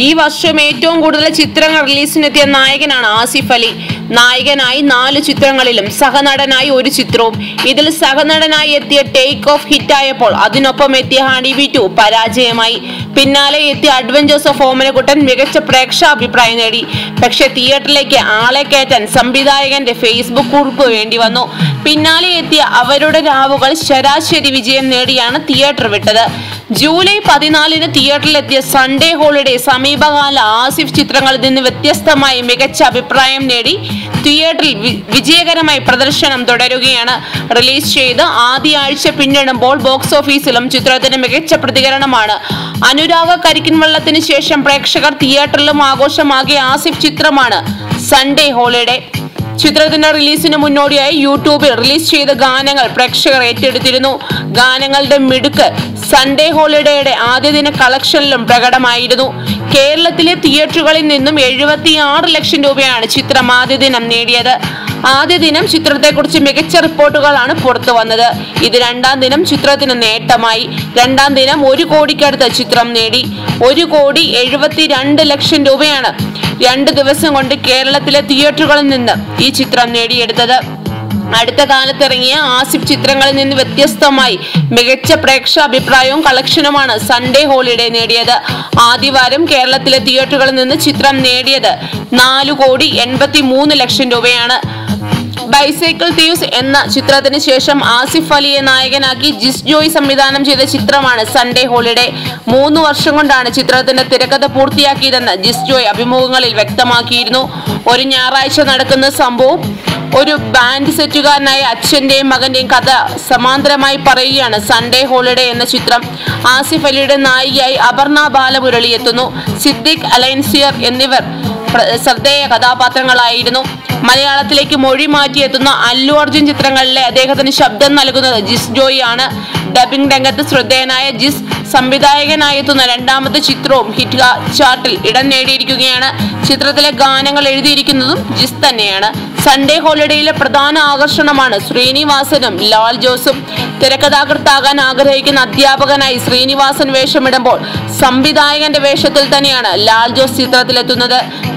ഈ വർഷം ഏറ്റവും കൂടുതൽ ചിത്രങ്ങൾ റിലീസിനെത്തിയ നായകനാണ് ആസിഫ് അലി. നായകനായി നാല് ചിത്രങ്ങളിലും സഹനടനായി ഒരു ചിത്രവും. ഇതിൽ സഹനടനായി എത്തിയ ടേക്ക് ഓഫ് ഹിറ്റായപ്പോൾ അതിനൊപ്പം എത്തിയ ഹണി ബി ടു പരാജയമായി. പിന്നാലെ എത്തിയ അഡ്വഞ്ചേഴ്സ് ഓഫ് ഓമനക്കുട്ടൻ മികച്ച പ്രേക്ഷാഭിപ്രായം നേടി. പക്ഷെ തിയേറ്ററിലേക്ക് ആളെ കയറ്റാൻ സംവിധായകന്റെ ഫേസ്ബുക്ക് കുറിപ്പ് വേണ്ടി വന്നു. പിന്നാലെ എത്തിയ അവരുടെ രാവുകൾ ശരാശരി വിജയം നേടിയാണ് തിയേറ്റർ വിട്ടത്. ജൂലൈ പതിനാലിന് തിയേറ്ററിലെത്തിയ സൺഡേ ഹോളിഡേ സമീപകാല ആസിഫ് ചിത്രങ്ങളിൽ നിന്ന് വ്യത്യസ്തമായി മികച്ച അഭിപ്രായം നേടി തിയേറ്ററിൽ വിജയകരമായി പ്രദർശനം തുടരുകയാണ്. റിലീസ് ചെയ്ത് ആദ്യ ആഴ്ച പിന്നിടുമ്പോൾ ബോക്സ് ഓഫീസിലും ചിത്രത്തിന് മികച്ച പ്രതികരണമാണ്. അനുരാഗ കരിക്കിൻ ശേഷം പ്രേക്ഷകർ തിയേറ്ററിലും ആഘോഷമാകിയ ആസിഫ് ചിത്രമാണ് സൺഡേ ഹോളിഡേ ചിത്രത്തിന്റെ റിലീസിന് മുന്നോടിയായി യൂട്യൂബിൽ റിലീസ് ചെയ്ത ഗാനങ്ങൾ പ്രേക്ഷകർ ഏറ്റെടുത്തിരുന്നു. ഗാനങ്ങളുടെ മിടുക്ക് സൺഡേ ഹോളിഡേയുടെ ആദ്യ ദിന കളക്ഷനിലും പ്രകടമായിരുന്നു. കേരളത്തിലെ തിയേറ്ററുകളിൽ നിന്നും എഴുപത്തി ആറ് ലക്ഷം രൂപയാണ് ചിത്രം ആദ്യ ദിനം നേടിയത്. ആദ്യ ദിനം ചിത്രത്തെക്കുറിച്ച് മികച്ച റിപ്പോർട്ടുകളാണ് പുറത്തു വന്നത്. ഇത് രണ്ടാം ദിനം ചിത്രത്തിന് നേട്ടമായി. രണ്ടാം ദിനം ഒരു കോടിക്കടുത്ത് ചിത്രം നേടി. ഒരു കോടി എഴുപത്തി രണ്ട് ലക്ഷം രൂപയാണ് രണ്ട് ദിവസം കൊണ്ട് കേരളത്തിലെ തിയേറ്ററുകളിൽ നിന്ന് ഈ ചിത്രം നേടിയെടുത്തത്. അടുത്ത കാലത്ത് ഇറങ്ങിയ ആസിഫ് ചിത്രങ്ങളിൽ നിന്ന് വ്യത്യസ്തമായി മികച്ച പ്രേക്ഷക അഭിപ്രായവും കളക്ഷനുമാണ് സൺഡേ ഹോളിഡേ നേടിയത്. ആദ്യവാരം കേരളത്തിലെ തിയേറ്ററുകളിൽ നിന്ന് ചിത്രം നേടിയത് നാലു കോടി എൺപത്തി മൂന്ന് ലക്ഷം രൂപയാണ്. ബൈസൈക്കിൾ തീവ്സ് എന്ന ചിത്രത്തിന് ശേഷം ആസിഫ് അലിയെ നായകനാക്കി ജിസ് ജോയ് സംവിധാനം ചെയ്ത ചിത്രമാണ് സൺഡേ ഹോളിഡേ മൂന്ന് വർഷം കൊണ്ടാണ് ചിത്രത്തിന്റെ തിരക്കഥ പൂർത്തിയാക്കിയതെന്ന് ജിസ് ജോയ് അഭിമുഖങ്ങളിൽ വ്യക്തമാക്കിയിരുന്നു. ഒരു ഞായറാഴ്ച നടക്കുന്ന സംഭവം ഒരു ബാൻഡ് സെറ്റുകാരനായ അച്ഛന്റെയും മകന്റെയും കഥ സമാന്തരമായി പറയുകയാണ് സൺഡേ ഹോളിഡേ എന്ന ചിത്രം. ആസിഫ് അലിയുടെ നായികയായി അപർണ ബാലമുരളി എത്തുന്നു. സിദ്ദിഖ് അലൈൻസിയർ എന്നിവർ ശ്രദ്ധേയ കഥാപാത്രങ്ങളായിരുന്നു. മലയാളത്തിലേക്ക് മൊഴി മാറ്റിയെത്തുന്ന അല്ലു അർജുൻ ചിത്രങ്ങളിലെ അദ്ദേഹത്തിന് ശബ്ദം നൽകുന്നത് ജിസ് ജോയി ആണ് ഡബിംഗ് രംഗത്ത് ശ്രദ്ധേയനായ ജിസ് സംവിധായകനായി എത്തുന്ന രണ്ടാമത്തെ ചിത്രവും ഹിറ്റ് ചാർട്ടിൽ ഇടം നേടിയിരിക്കുകയാണ്. ചിത്രത്തിലെ ഗാനങ്ങൾ എഴുതിയിരിക്കുന്നതും ജിസ് തന്നെയാണ്. സൺഡേ ഹോളിഡേയിലെ പ്രധാന ആകർഷണമാണ് ശ്രീനിവാസനും ലാൽ ജോസും. തിരക്കഥാകൃത്താകാൻ ആഗ്രഹിക്കുന്ന അധ്യാപകനായി ശ്രീനിവാസൻ വേഷമിടുമ്പോൾ സംവിധായകന്റെ വേഷത്തിൽ തന്നെയാണ് ലാൽ ജോസ് ചിത്രത്തിലെത്തുന്നത്.